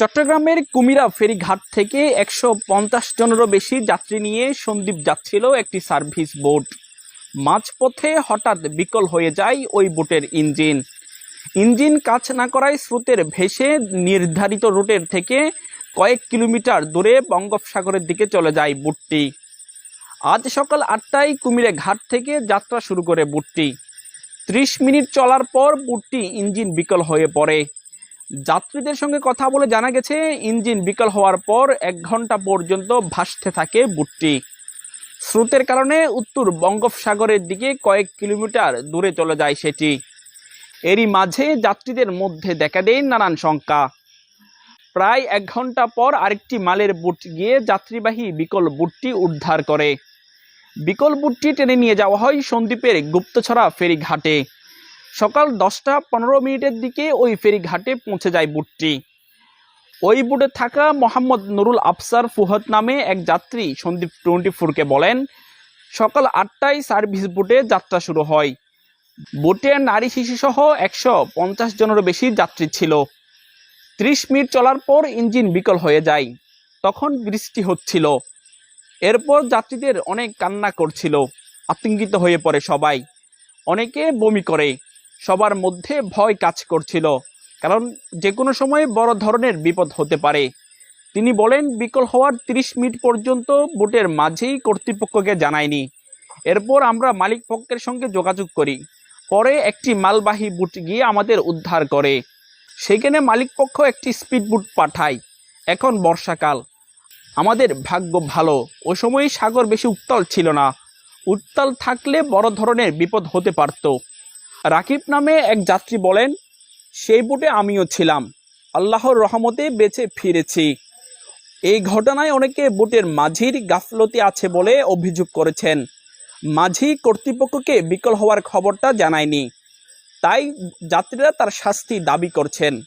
চট্টগ্রামের কুমিরা ফেরিঘাট থেকে একশো পঞ্চাশ জনেরও বেশি যাত্রী নিয়ে সন্দ্বীপ যাচ্ছিল একটি সার্ভিস বোট। মাঝপথে হঠাৎ বিকল হয়ে যায় ওই বোটের ইঞ্জিন। ইঞ্জিন কাজ না করায় স্রোতের ভেসে নির্ধারিত রুটের থেকে কয়েক কিলোমিটার দূরে বঙ্গোপসাগরের দিকে চলে যায় বোটটি। আজ সকাল আটটায় কুমিরে ঘাট থেকে যাত্রা শুরু করে বোটটি। ত্রিশ মিনিট চলার পর বোটটি ইঞ্জিন বিকল হয়ে পড়ে। যাত্রীদের সঙ্গে কথা বলে জানা গেছে, ইঞ্জিন বিকল হওয়ার পর এক ঘণ্টা পর্যন্ত ভাসতে থাকে বুটটি। স্রোতের কারণে উত্তর বঙ্গোপসাগরের দিকে কয়েক কিলোমিটার দূরে চলে যায় সেটি। এরই মাঝে যাত্রীদের মধ্যে দেখা দেয় নানান শঙ্কা। প্রায় এক ঘণ্টা পর আরেকটি মালের বুট গিয়ে যাত্রীবাহী বিকল বুটটি উদ্ধার করে। বিকল বুটটি টেনে নিয়ে যাওয়া হয় সন্দ্বীপের গুপ্তছড়া ফেরিঘাটে। সকাল দশটা পনেরো মিনিটের দিকে ওই ফেরিঘাটে পৌঁছে যায় বুটটি। ওই বুটে থাকা মোহাম্মদ নুরুল আফসার ফুহদ নামে এক যাত্রী সন্দীপ টোয়েন্টি ফোরকে বলেন, সকাল আটটায় সার্ভিস বুটে যাত্রা শুরু হয়। বুটে নারী শিশুসহ একশো পঞ্চাশ জনেরও বেশি যাত্রী ছিল। ত্রিশ মিনিট চলার পর ইঞ্জিন বিকল হয়ে যায়। তখন বৃষ্টি হচ্ছিল। এরপর যাত্রীদের অনেক কান্না করছিল। আতঙ্কিত হয়ে পড়ে সবাই। অনেকে বমি করে। সবার মধ্যে ভয় কাজ করছিল। কারণ যে কোনো সময় বড় ধরনের বিপদ হতে পারে। তিনি বলেন, বিকল হওয়ার 30 মিনিট পর্যন্ত বোটের মাঝেই কর্তৃপক্ষকে জানায়নি এরপর আমরা মালিক পক্ষের সঙ্গে যোগাযোগ করি। পরে একটি মালবাহী বুট গিয়ে আমাদের উদ্ধার করে। সেখানে মালিক পক্ষ একটি স্পিড বুট পাঠায়। এখন বর্ষাকাল। আমাদের ভাগ্য ভালো। ও সময় সাগর বেশি উত্তাল ছিল না। উত্তাল থাকলে বড় ধরনের বিপদ হতে পারত। রাকিব নামে এক যাত্রী বলেন, সেই বোটে আমিও ছিলাম। আল্লাহর রহমতে বেঁচে ফিরেছি। এই ঘটনায় অনেকে বোটের মাঝির গাফলতি আছে বলে অভিযোগ করেছেন। মাঝি কর্তৃপক্ষকে বিকল হওয়ার খবরটা জানায়নি। তাই যাত্রীরা তার শাস্তি দাবি করছেন।